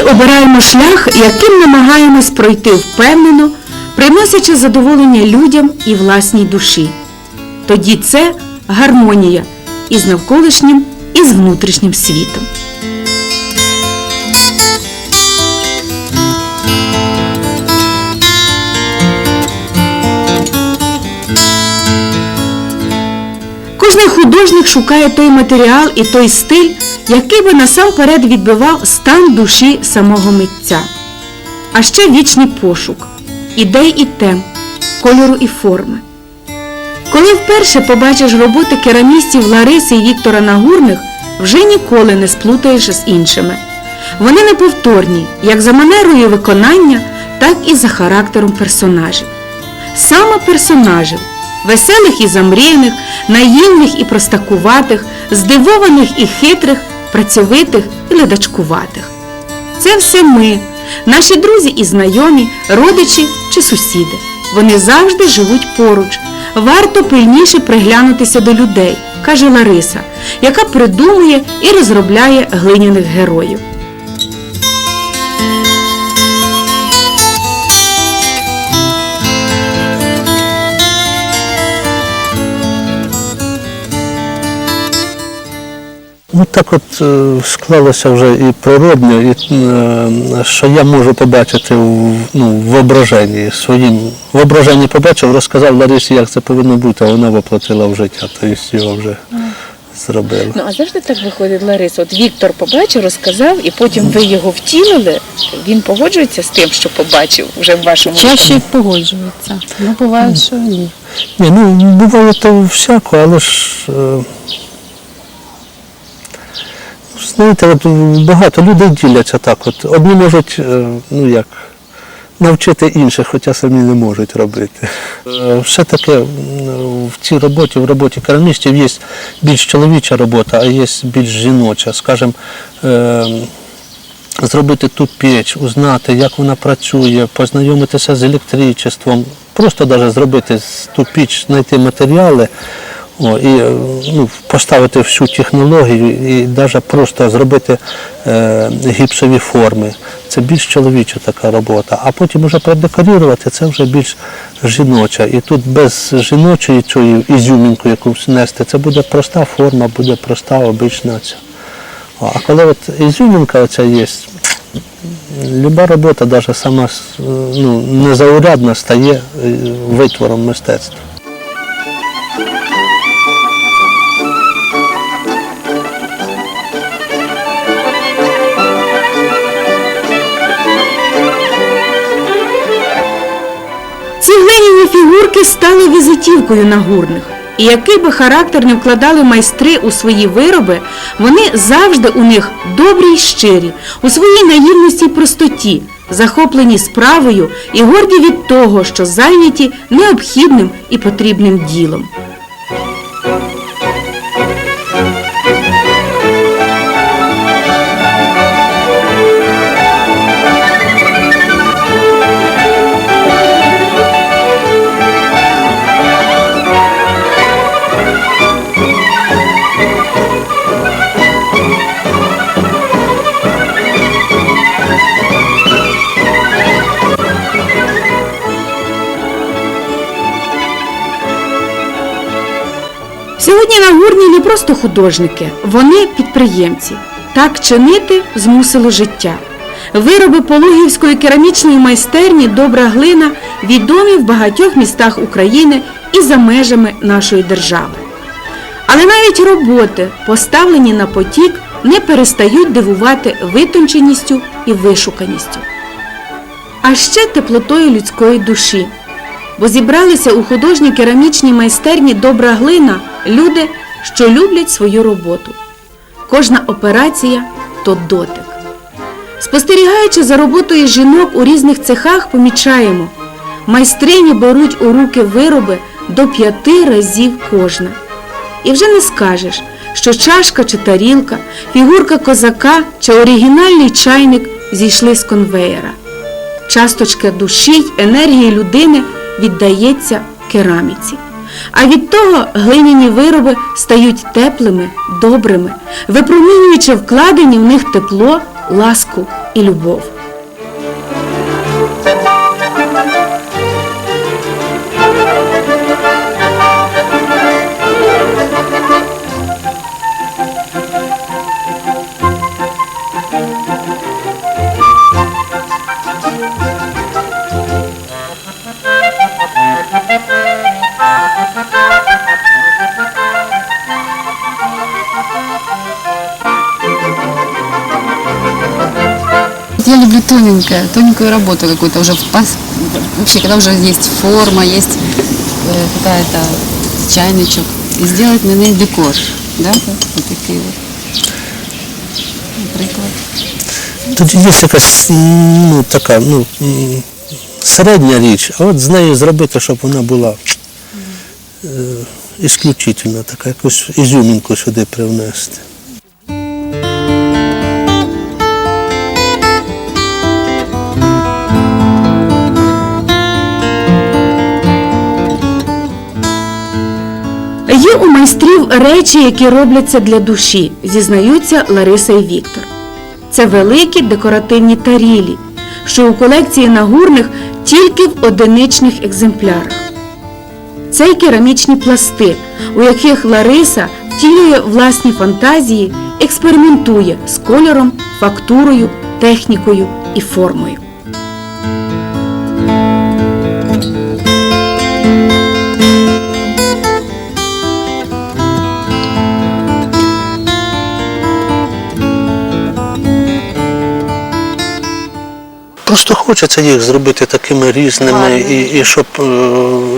обираємо шлях, яким намагаємось пройти впевнено, приносячи задоволення людям і власній душі. Тоді це гармонія із навколишнім і з внутрішнім світом. Кожний художник шукає той матеріал і той стиль, який би насамперед відбивав стан душі самого митця. А ще вічний пошук ідей і тем, кольору і форми. Коли вперше побачиш роботи керамістів Лариси і Віктора Нагурних, вже ніколи не сплутаєш з іншими. Вони неповторні як за манерою виконання, так і за характером персонажів. Саме персонажів веселих і замріяних, наївних і простакуватих, здивованих і хитрих, працьовитих і ледачкуватих. Це все ми, наші друзі і знайомі, родичі чи сусіди. Вони завжди живуть поруч. Варто пильніше приглянутися до людей, каже Лариса, яка придумує і розробляє глиняних героїв. Ну так от е, склалося вже і природньо, і, е, що я можу побачити в, ну, в воображенні своїм. В воображенні побачив, розказав Ларисі, як це повинно бути, а вона воплотила в життя, тобто його вже зробила. Ну а завжди так виходить, Лариса. От Віктор побачив, розказав, і потім ви його втілили. Він погоджується з тим, що побачив вже в вашому Чаще погоджується. Ну, буває, що ні. Ні, ну буває то всяко, але ж. Знаєте, от багато людей діляться так. От. Одні можуть, е, ну як, навчити інших, хоча самі не можуть робити. Е, Все таки в цій роботі, в роботі керамістів є більш чоловіча робота, а є більш жіноча. Скажімо, е, зробити ту піч, узнати, як вона працює, познайомитися з електричеством, просто навіть зробити ту піч, знайти матеріали. О, і е, ну, поставити всю технологію і навіть просто зробити е, гіпсові форми. Це більш чоловіча така робота. А потім вже продекорувати це вже більш жіноча. І тут без жіночої цієї ізюмінку якусь нести, це буде проста форма, буде проста обична ця. А коли от ізюмінка оця є, люба робота, навіть сама е, ну, незаурядна, стає е, витвором мистецтва. Фігурки стали візитівкою нагурних. І який би характер не вкладали майстри у свої вироби, вони завжди у них добрі й щирі, у своїй наївності й простоті, захоплені справою і горді від того, що зайняті необхідним і потрібним ділом. Просто художники, вони підприємці. Так чинити змусило життя. Вироби Пологівської керамічної майстерні Добра глина відомі в багатьох містах України і за межами нашої держави. Але навіть роботи, поставлені на потік, не перестають дивувати витонченістю і вишуканістю. А ще теплотою людської душі. Бо зібралися у художній керамічній майстерні Добра глина люди, що люблять свою роботу. Кожна операція то дотик. Спостерігаючи за роботою жінок у різних цехах, помічаємо, майстрині беруть у руки вироби до п'яти разів кожна. І вже не скажеш, що чашка чи тарілка, фігурка козака чи оригінальний чайник зійшли з конвеєра. Часточка душі й енергії людини віддається кераміці. А від того глиняні вироби стають теплими, добрими, випромінюючи вкладені в них тепло, ласку і любов. Я люблю тоненькое, тоненькую работу какую-то уже. Вообще, когда уже есть форма, есть э, какая-то чайничок. І сделать на неї декор. Да? Вот такий от. Наприклад. Тоді є якась ну, така ну, середня річ, а от з нею зробити, щоб вона була е, ісключительна, така якусь ізюмінку сюди привнести. Є у майстрів речі, які робляться для душі, зізнаються Лариса і Віктор. Це великі декоративні тарілі, що у колекції нагурних тільки в одиничних екземплярах. Це й керамічні пласти, у яких Лариса втілює власні фантазії, експериментує з кольором, фактурою, технікою і формою. Просто хочеться їх зробити такими різними, і, і щоб е,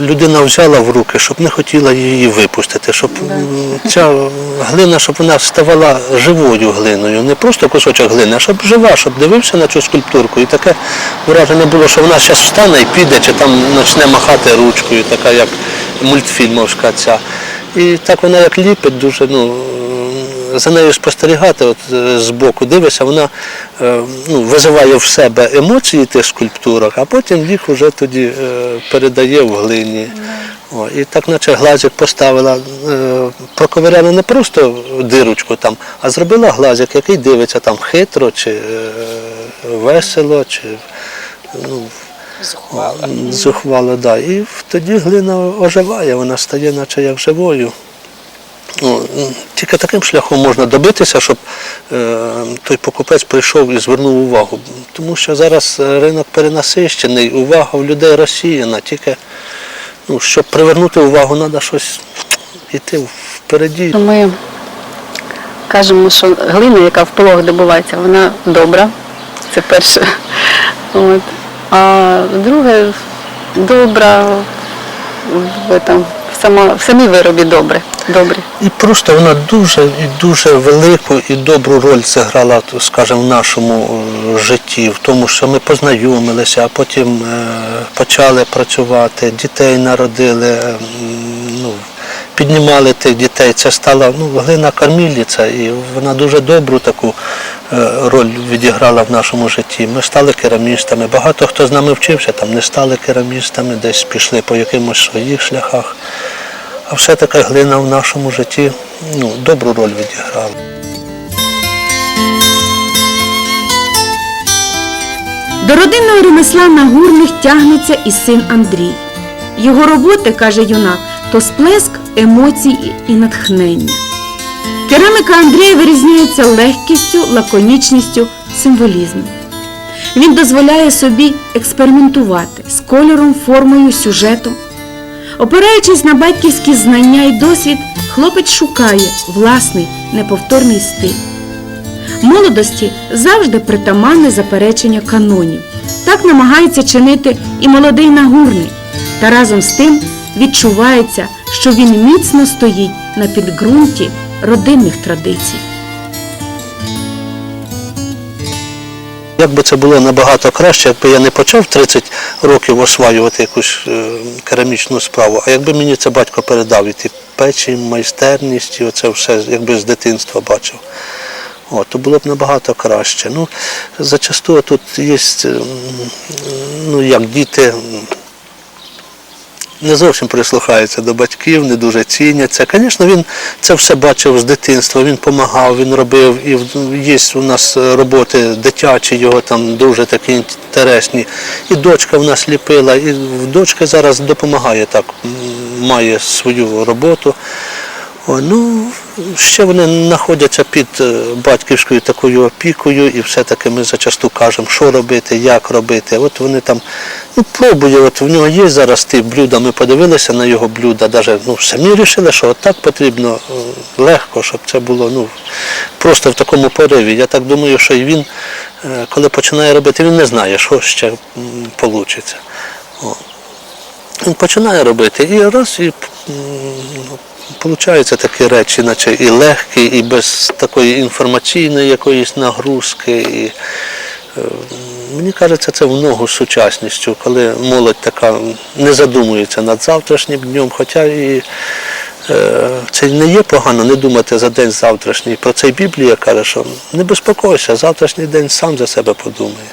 людина взяла в руки, щоб не хотіла її випустити, щоб м, ця глина, щоб вона ставала живою глиною, не просто кусочок глини, а щоб жива, щоб дивився на цю скульптурку. І таке враження було, що вона зараз встане і піде, чи там почне махати ручкою, така як мультфільмовська ця. І так вона як ліпить, дуже ну, за нею спостерігати, от е, збоку дивишся, вона е, ну, визиває в себе емоції тих скульптурок, а потім їх вже тоді е, передає в глині. О, і так, наче глазик поставила, проковиряла не просто дирочку там, а зробила глазик, який дивиться там хитро, чи весело, чи ну, Зухвала. зухвало, да. І тоді глина оживає, вона стає наче як живою. Ну, тільки таким шляхом можна добитися, щоб е, той покупець прийшов і звернув увагу. Тому що зараз е, ринок перенасищений, увага в людей розсіяна. Тільки ну, щоб привернути увагу, треба щось йти впереді. Ми кажемо, що глина, яка в полог добувається, вона добра. Це перше. От. А друге, добра в, в, само, в самій виробі добре. добрі. І просто вона дуже і дуже велику і добру роль зіграла, скажімо, в нашому е, житті, в тому, що ми познайомилися, а потім е, почали працювати, дітей народили, піднімали тих дітей. Це стала ну, глина корміліця, і вона дуже добру таку е, роль відіграла в нашому житті. Ми стали керамістами. Багато хто з нами вчився, там не стали керамістами, десь пішли по якимось своїх шляхах. А все таки глина в нашому житті ну, добру роль відіграла. До родинного ремесла Нагурних тягнеться і син Андрій. Його роботи, каже юнак, то сплеск емоцій і натхнення. Кераміка Андрія вирізняється легкістю, лаконічністю, символізмом. Він дозволяє собі експериментувати з кольором, формою, сюжетом. Опираючись на батьківські знання і досвід, хлопець шукає власний неповторний стиль. Молодості завжди притаманне заперечення канонів. Так намагається чинити і молодий нагурний. Та разом з тим відчувається, що він міцно стоїть на підґрунті родинних традицій. Як би це було набагато краще, якби я не почав 30 років осваювати якусь е, керамічну справу, а якби мені це батько передав і ті печі, майстерність, і оце все якби з дитинства бачив. О, то було б набагато краще. Ну, зачасту тут є, ну, як діти не зовсім прислухаються до батьків, не дуже ціняться. Звісно, він це все бачив з дитинства, він допомагав, він робив. І є у нас роботи дитячі, його там дуже такі інтересні. І дочка в нас ліпила, і дочка зараз допомагає так, має свою роботу. О, ну, ще вони знаходяться під е, батьківською такою опікою, і все-таки ми зачасту кажемо, що робити, як робити. От вони там ну, пробує, от в нього є зараз ті блюда, ми подивилися на його блюда, навіть ну, самі вирішили, що от так потрібно е, легко, щоб це було ну, просто в такому пориві. Я так думаю, що і він, е, коли починає робити, він не знає, що ще вийде. Він починає робити і раз і получаються такі речі, наче і легкі, і без такої інформаційної якоїсь нагрузки. І, е, мені кажеться, це в ногу з сучасністю, коли молодь така не задумується над завтрашнім днем, хоча і е, це не є погано не думати за день завтрашній. Про це Біблія каже, що не безпокойся, завтрашній день сам за себе подумає.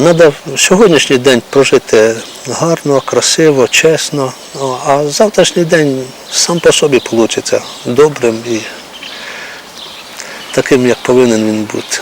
Треба сьогоднішній день прожити гарно, красиво, чесно, а завтрашній день сам по собі вийде добрим і таким, як повинен він бути.